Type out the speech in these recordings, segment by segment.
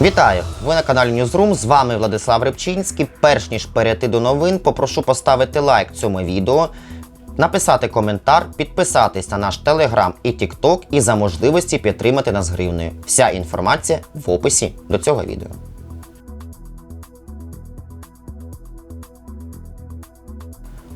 Вітаю! Ви на каналі Newsroom, з вами Владислав Рибчинський. Перш ніж перейти до новин, попрошу поставити лайк цьому відео, написати коментар, підписатись на наш телеграм і тікток і за можливості підтримати нас гривнею. Вся інформація в описі до цього відео.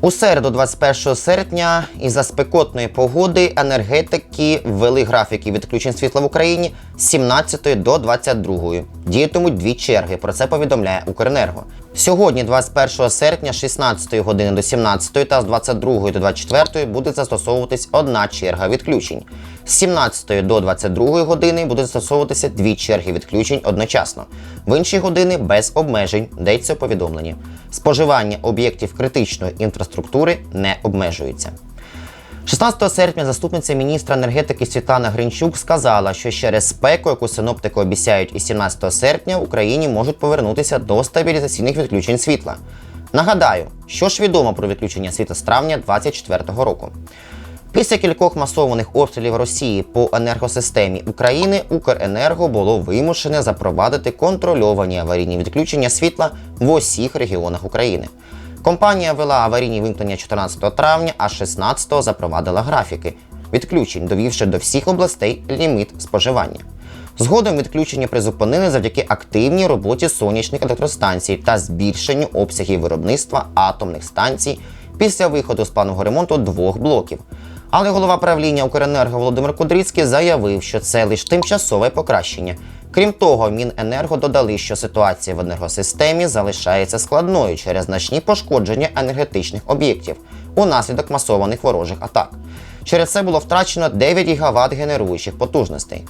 У середу, 21 серпня, із-за спекотної погоди енергетики ввели графіки відключень світла в Україні з 17 до 22. Діятимуть дві черги. Про це повідомляє Укренерго. Сьогодні, 21 серпня, з 16 години до 17 та з 22 до 24 буде застосовуватись одна черга відключень. З 17 до 22 години буде застосовуватися дві черги відключень одночасно. В інші години без обмежень йдеться у повідомленні. Споживання об'єктів критичної інфраструктури не обмежується. 16 серпня заступниця міністра енергетики Світлана Гринчук сказала, що через спеку, яку синоптики обіцяють і 17 серпня, в Україні можуть повернутися до стабілізаційних відключень світла. Нагадаю, що ж відомо про відключення світла з травня 2024 року. Після кількох масованих обстрілів Росії по енергосистемі України Укренерго було вимушене запровадити контрольовані аварійні відключення світла в усіх регіонах України. Компанія вела аварійні вимкнення 14 травня, а 16-го запровадила графіки відключень, довівши до всіх областей ліміт споживання. Згодом відключення призупинили завдяки активній роботі сонячних електростанцій та збільшенню обсягів виробництва атомних станцій після виходу з планового ремонту двох блоків. Але голова правління Укренерго Володимир Кудрицький заявив, що це лише тимчасове покращення. Крім того, Міненерго додали, що ситуація в енергосистемі залишається складною через значні пошкодження енергетичних об'єктів унаслідок масованих ворожих атак. Через це було втрачено 9 ГВт генеруючих потужностей.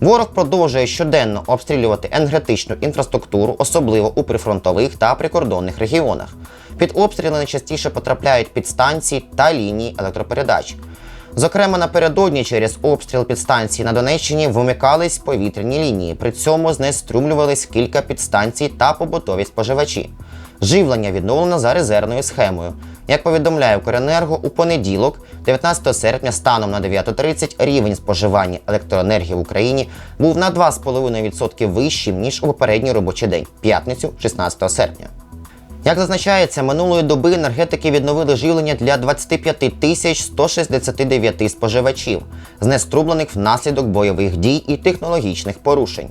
Ворог продовжує щоденно обстрілювати енергетичну інфраструктуру, особливо у прифронтових та прикордонних регіонах. Під обстріли найчастіше потрапляють підстанції та лінії електропередач. Зокрема, напередодні через обстріл підстанції на Донеччині вимикались повітряні лінії, при цьому знеструмлювались кілька підстанцій та побутові споживачі. Живлення відновлено за резервною схемою. Як повідомляє Укренерго, у понеділок, 19 серпня, станом на 9.30 рівень споживання електроенергії в Україні був на 2,5% вищим ніж у попередній робочий день, п'ятницю, 16 серпня. Як зазначається, минулої доби енергетики відновили живлення для 25 тисяч 169 споживачів, знеструблених внаслідок бойових дій і технологічних порушень.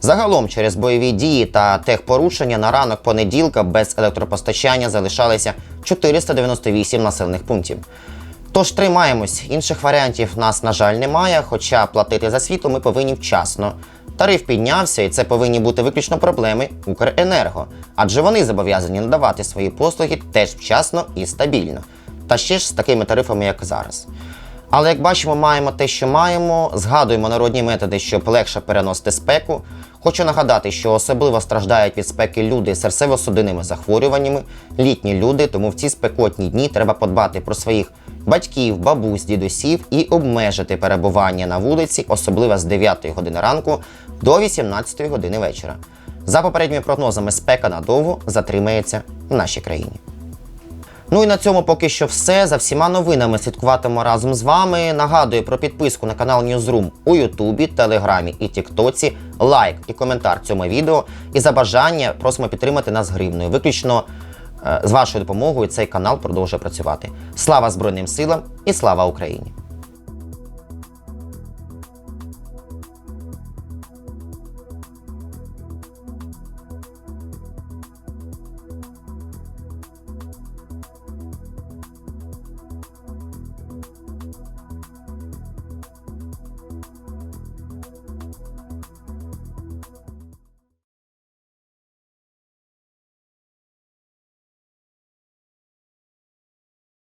Загалом через бойові дії та техпорушення на ранок понеділка без електропостачання залишалися 498 населених пунктів. Тож тримаємось, інших варіантів нас, на жаль, немає, хоча платити за світло ми повинні вчасно. Тариф піднявся, і це повинні бути виключно проблеми Укренерго, адже вони зобов'язані надавати свої послуги теж вчасно і стабільно. Та ще ж з такими тарифами, як зараз. Але як бачимо, маємо те, що маємо, згадуємо народні методи, щоб легше переносити спеку. Хочу нагадати, що особливо страждають від спеки люди з серцево-судинними захворюваннями, літні люди, тому в ці спекотні дні треба подбати про своїх батьків, бабусь, дідусів і обмежити перебування на вулиці, особливо з 9 години ранку до 18 години вечора. За попередніми прогнозами, спека надовго затримається в нашій країні. Ну і на цьому поки що все. За всіма новинами слідкуватимемо разом з вами. Нагадую про підписку на канал Newsroom у Ютубі, Телеграмі і Тіктоці, лайк і коментар цьому відео. І за бажання просимо підтримати нас гривною. Виключно е, з вашою допомогою цей канал продовжує працювати. Слава Збройним силам і слава Україні!